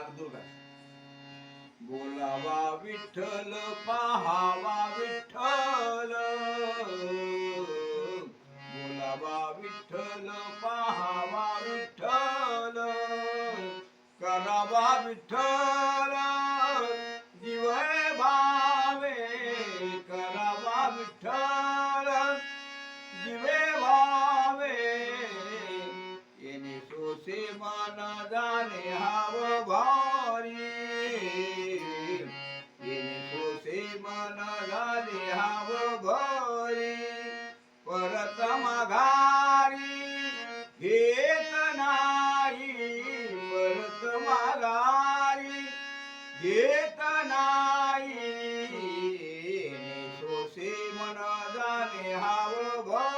दुर्गा. बोलावा विठ्ठल पाहावा विठ्ठल. बोलावा विठ्ठल पाहावा विठ्ठल. करावा विठ्ठल दिवय भावे. करावा विठ्ठल दिवे मन जाने हाव भरी. खुशी मन जाने हाव भारी. परत माघारी घेत नाही. परत माघारी घेत नाही. खुशी मन जाने हाव भरी.